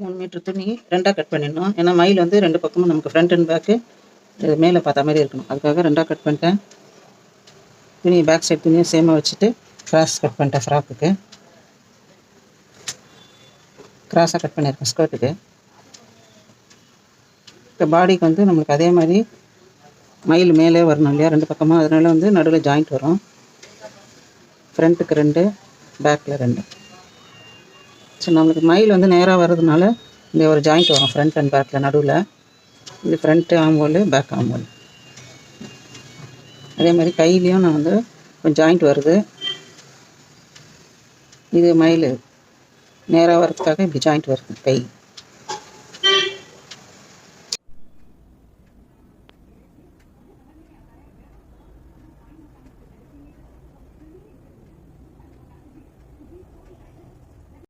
மூணு மீட்ரு துணி ரெண்டாக கட் பண்ணிடணும். ஏன்னா மயில் வந்து ரெண்டு பக்கமும் நமக்கு ஃப்ரண்ட் அண்ட் பேக்கு மேலே பார்த்த மாதிரி இருக்கணும். அதுக்காக ரெண்டாக கட் பண்ணிட்டேன். துணி பேக் சைடு துணியை சேமாக வச்சுட்டு கிராஸ் கட் பண்ணிட்டேன் ஃப்ராக்குக்கு கிராஸாக கட் பண்ணியிருக்கேன் ஸ்கர்ட்டுக்கு இப்போ பாடிக்கு வந்து நம்மளுக்கு அதே மாதிரி மயில் மேலே வரணும் இல்லையா ரெண்டு பக்கமாக அதனால வந்து நடுவில் ஜாயிண்ட் வரும். ஃப்ரண்ட்டுக்கு ரெண்டு பேக்கில் ரெண்டு. ஸோ நம்மளுக்கு மயில் வந்து நேராக வர்றதுனால இந்த ஒரு ஜாயிண்ட் வரும் ஃப்ரண்ட் அண்ட் பேக்கில் நடுவில். இது ஃப்ரண்ட்டு ஆம்போல் பேக் ஆம்போல் அதே மாதிரி கையிலையும் நான் வந்து கொஞ்சம் ஜாயிண்ட் வருது. இது மயில். நேராக வர்றதுக்காக இப்படி ஜாயிண்ட் வருது கை.